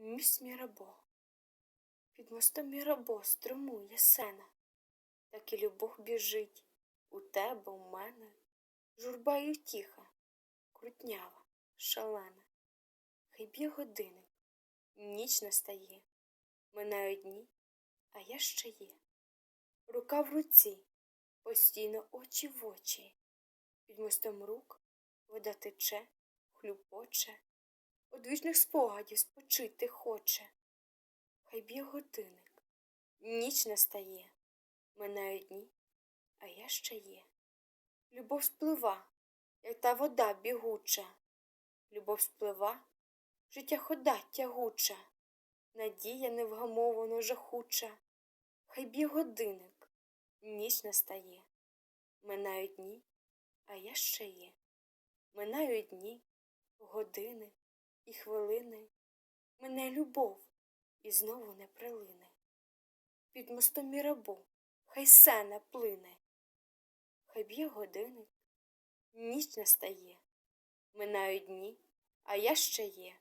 Міс Мірабо. Під мостом Мірабо струмує сена, так і любов біжить у тебе, у мене. Журба й утіха, крутнява, шалена. Хай б'є годинник, ніч настає, минають дні, а я ще є. Рука в руці, постійно очі в очі. Під мостом рук вода тече, хлюпоче, одвічних спогадів спочити хоче. Хай б'є годинник, ніч настає, минають дні, а я ще є. Любов сплива, як та вода бігуча, любов сплива, життя хода тягуча, надія невгамовано жахуча. Хай б'є годинник, ніч настає, минають дні, а я ще є. Минають дні, години і хвилини, мене любов і знову не прилине. Під мостом мірабу хай сена плине, хай б'є годинник, ніч настає, минають дні, а я ще є.